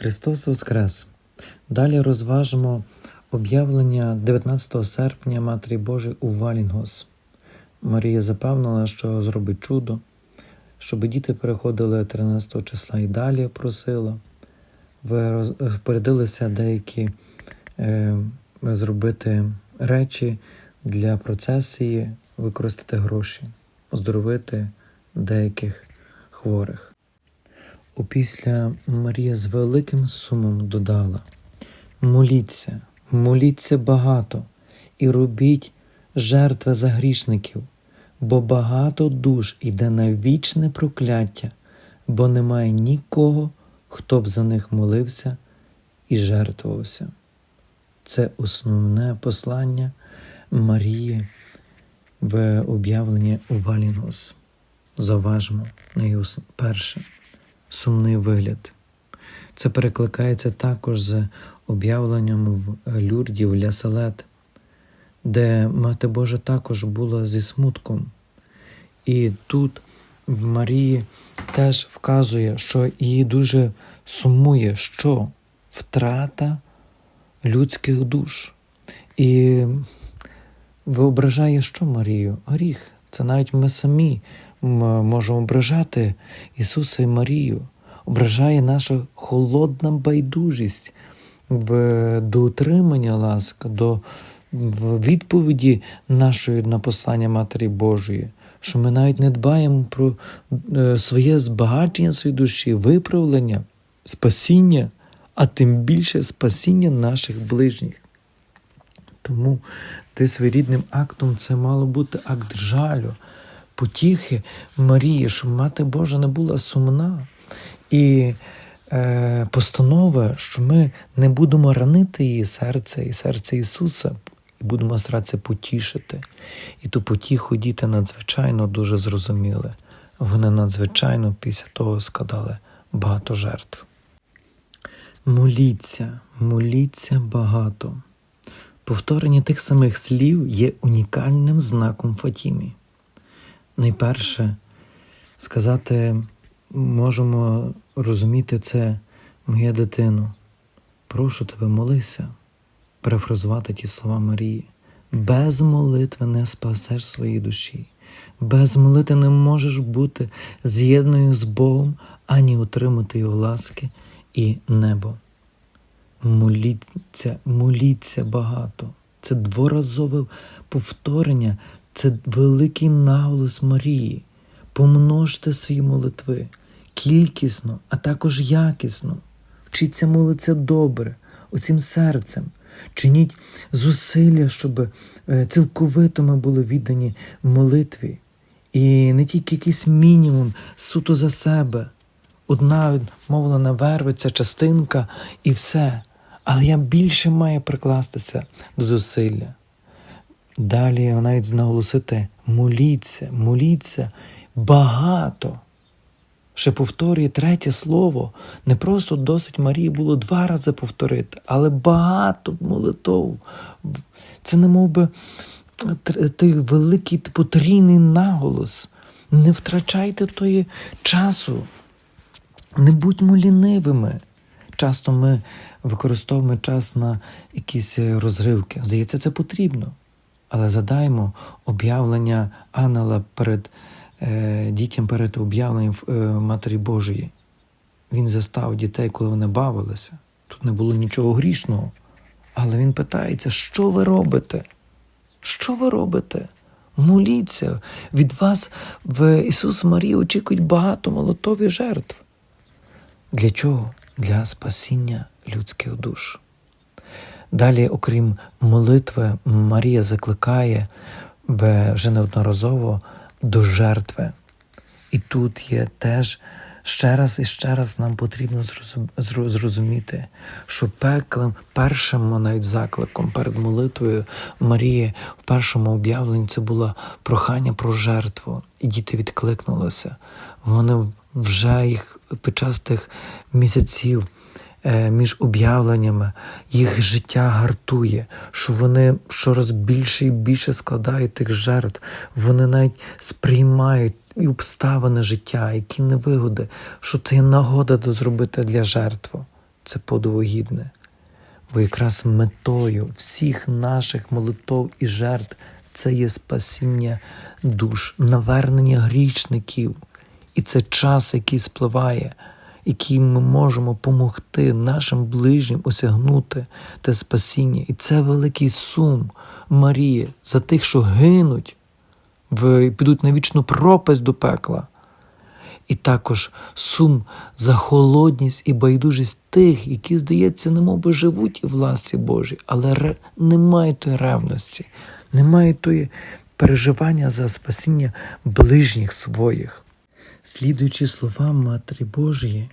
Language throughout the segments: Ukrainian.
Христос Воскрес! Далі розважимо об'явлення 19 серпня Матері Божої у Валінгос. Марія запевнила, що зробить чудо, щоб діти переходили 13 числа і далі просила. Ви розпорядилися деякі е, зробити речі для процесії, використати гроші, оздоровити деяких хворих. Опісля Марія з великим сумом додала: Моліться, моліться багато і робіть жертви за грішників, бо багато душ іде на вічне прокляття, бо немає нікого, хто б за них молився і жертвувався. Це основне послання Марії в об'явленні у Валінгос. Заважмо на його сумний вигляд. Це перекликається також з об'явленням в Люрді в Ляселет, де Мати Божа також була зі смутком. І тут в Марії теж вказує, що її дуже сумує, що втрата людських душ. І виображає, що Марію? Гріх. Це навіть ми самі можемо ображати Ісуса і Марію, ображає наша холодна байдужість до утримання ласка, до відповіді нашої на послання Матері Божої, що ми навіть не дбаємо про е, своє збагачення своєї душі, виправлення, спасіння, а тим більше спасіння наших ближніх. Тому ти своєрідним актом це мало бути акт жалю, потіхи Марії, щоб Мати Божа не була сумна. І е, постанова, що ми не будемо ранити її серце і серце Ісуса, і будемо старатися потішити. І ту потіху діти надзвичайно дуже зрозуміли. Вони надзвичайно після того складали багато жертв. Моліться, моліться багато. Повторення тих самих слів є унікальним знаком Фатімі. Найперше, сказати, можемо розуміти це, моя дитино, прошу тебе, молися, перефразувати ті слова Марії. Без молитви не спасеш своїй душі, без молитви не можеш бути з'єднаною з Богом ані отримати Його ласки і небо. Моліться, моліться багато. Це дворазове повторення, це великий наголос Марії. Помножте свої молитви кількісно, а також якісно. Вчіться молитися добре, оцім серцем. Чиніть зусилля, щоб е, цілковито ми були віддані молитві. І не тільки якийсь мінімум суто за себе. Одна мовлена вервиця, частинка і все. Але я більше маю прикластися до зусилля. Далі навіть наголосити моліться, моліться багато. Ще повторює третє слово. Не просто досить Марії було два рази повторити, але багато молитов. Це не мов би той великий потрійний наголос. Не втрачайте тої часу, не будьмо лінивими. Часто ми використовуємо час на якісь розривки. Здається, це потрібно. Але задаймо об'явлення ангела перед е, дітям перед об'явленням е, Матері Божої. Він застав дітей, коли вони бавилися. Тут не було нічого грішного. Але він питається, що ви робите? Що ви робите? Моліться, від вас в Ісус Марії очікують багато молотові жертв. Для чого? Для спасіння людських душ. Далі, окрім молитви, Марія закликає вже неодноразово до жертви. І тут є теж ще раз і ще раз нам потрібно зрозуміти, що пеклем, першим навіть закликом перед молитвою Марії в першому об'явленні це було прохання про жертву, і діти відкликнулися. Вони вже їх під час тих місяців. Е, між об'явленнями, їх життя гартує, що вони щораз більше і більше складають тих жертв, вони навіть сприймають і обставини життя, які невигоди, що це є нагода до зробити для жертви. це подвогідне. Бо якраз метою всіх наших молитов і жертв це є спасіння душ, навернення грішників. І це час, який спливає, яким ми можемо допомогти нашим ближнім осягнути те спасіння. І це великий сум Марії за тих, що гинуть, в, підуть на вічну пропасть до пекла. І також сум за холодність і байдужість тих, які, здається, немов би живуть у власті Божій, але ре... немає тої ревності, немає тої переживання за спасіння ближніх своїх. Слідуючи словам Матері Божої,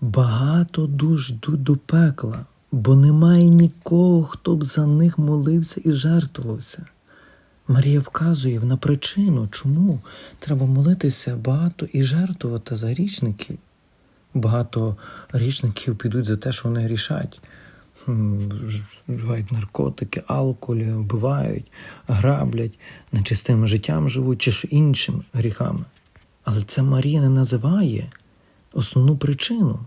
багато душ йдуть до пекла, бо немає нікого, хто б за них молився і жертвувався. Марія вказує на причину, чому треба молитися багато і жертвувати за грішників. Багато грішників підуть за те, що вони грішать. Вживають наркотики, алкоголь, вбивають, граблять, нечистим життям живуть чи ж іншими гріхами. Але це Марія не називає основну причину.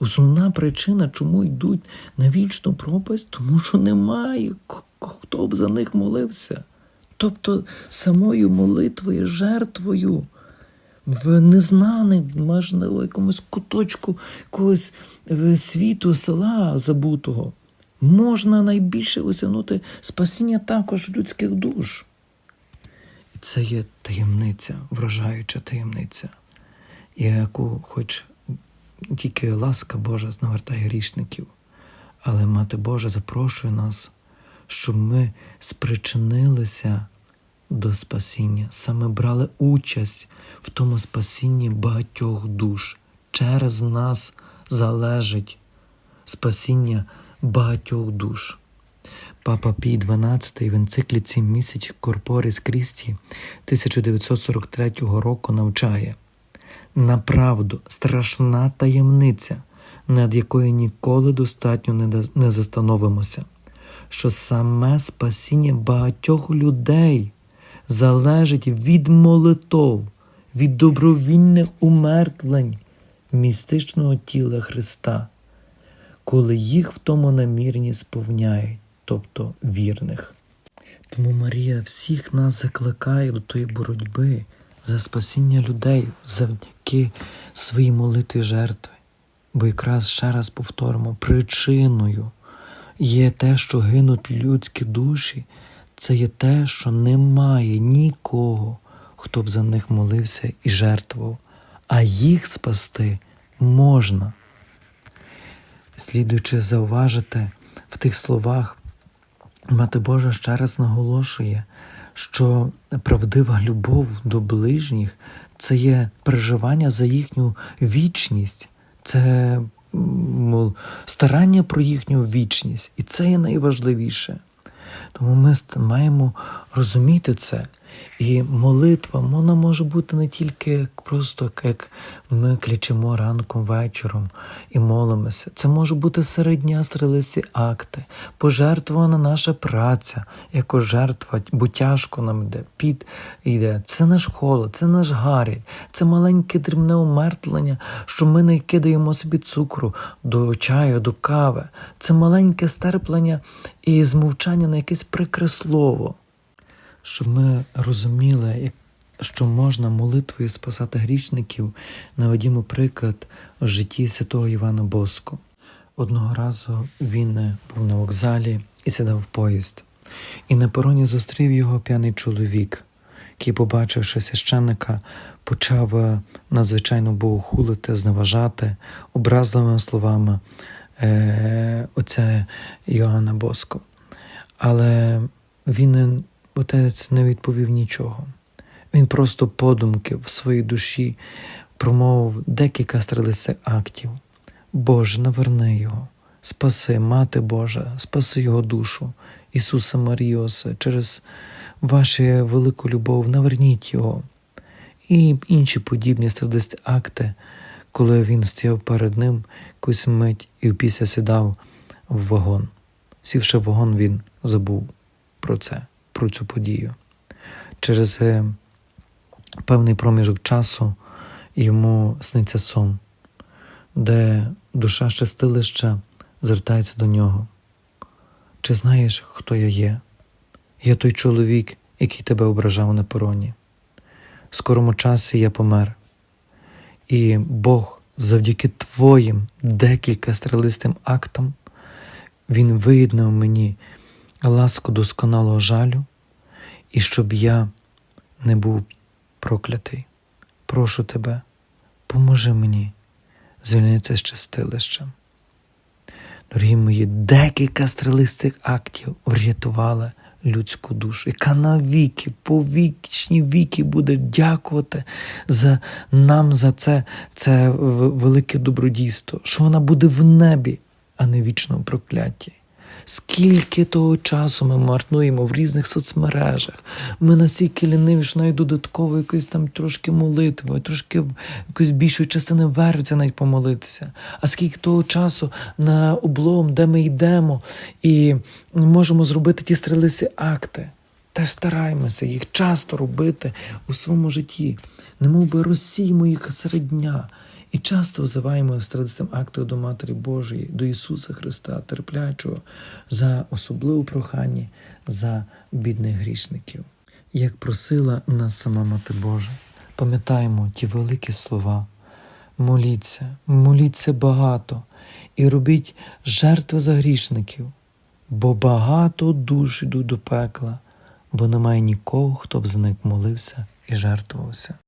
Основна причина, чому йдуть на вічну пропасть, тому що немає хто б за них молився. Тобто самою молитвою, жертвою в незнаний, можливо, якомусь куточку якогось е, світу, села забутого, можна найбільше осягнути спасіння також людських душ. І це є таємниця, вражаюча таємниця, яку хоч тільки ласка Божа навертає грішників, але Мати Божа запрошує нас, щоб ми спричинилися до спасіння, саме брали участь в тому спасінні багатьох душ. Через нас залежить спасіння багатьох душ. Папа Пій XII в енцикліці Місяч Корпоріс Крісті 1943 року навчає направду страшна таємниця, над якою ніколи достатньо не застановимося, що саме спасіння багатьох людей залежить від молитов, від добровільних умертвлень містичного тіла Христа, коли їх в тому намірні сповняють, тобто вірних. Тому Марія всіх нас закликає до тої боротьби за спасіння людей завдяки своїй молитві жертви. Бо якраз ще раз повторимо, причиною є те, що гинуть людські душі, це є те, що немає нікого, хто б за них молився і жертвував, а їх спасти можна. Слідуючи зауважити в тих словах, Мати Божа ще раз наголошує, що правдива любов до ближніх це є переживання за їхню вічність, це старання про їхню вічність, і це є найважливіше. Тому ми маємо розуміти це. І молитва вона може бути не тільки просто як ми клічемо ранком вечором і молимося. Це може бути серед дня стрілиці акти, пожертвована наша праця, яку жертва, бо тяжко нам йде, під йде. Це наш холод, це наш гаріль, це маленьке дрібне умертлення, що ми не кидаємо собі цукру до чаю, до кави. Це маленьке стерплення і змовчання на якесь прикре слово щоб ми розуміли, що можна молитвою спасати грішників, наведімо приклад в житті святого Івана Боско. Одного разу він е, був на вокзалі і сідав в поїзд, і на пероні зустрів його п'яний чоловік, який, побачивши священника, почав е, надзвичайно богохулити, зневажати образливими словами е, отця Йоанна Боско. Але він е, отець не відповів нічого. Він просто подумки в своїй душі промовив декілька стрілицях актів. Боже, наверни його, спаси, Мати Божа, спаси його душу, Ісуса Маріосе, через вашу велику любов, наверніть його. І інші подібні страдисті акти, коли він стояв перед ним якусь мить і після сідав в вагон. Сівши в вагон, він забув про це, про цю подію. Через е, певний проміжок часу йому сниться сон, де душа щастилища звертається до нього. Чи знаєш, хто я є? Я той чоловік, який тебе ображав на пороні. В скорому часі я помер, і Бог завдяки твоїм декілька стрелистим актам Він виєднав мені ласку досконалого жалю, і щоб я не був проклятий. Прошу тебе, поможи мені звільнитися з чистилищем. Дорогі мої, декілька стрелистих актів врятували людську душу, яка навіки, по вічні віки буде дякувати за нам за це, це велике добродійство, що вона буде в небі, а не в вічному прокляті. Скільки того часу ми марнуємо в різних соцмережах. Ми настільки ліниві, що навіть додатково якоїсь там трошки молитви, трошки якоїсь більшої частини вервиться навіть помолитися. А скільки того часу на облом, де ми йдемо, і можемо зробити ті стрілиці акти. Теж стараємося їх часто робити у своєму житті, немов би розсіємо їх серед дня. І часто взиваємо страдистим актом до Матері Божої, до Ісуса Христа, терплячого, за особливе прохання за бідних грішників. Як просила нас сама Мати Божа, пам'ятаємо ті великі слова. Моліться, моліться багато і робіть жертви за грішників, бо багато душ йдуть до пекла, бо немає нікого, хто б за них молився і жертвувався.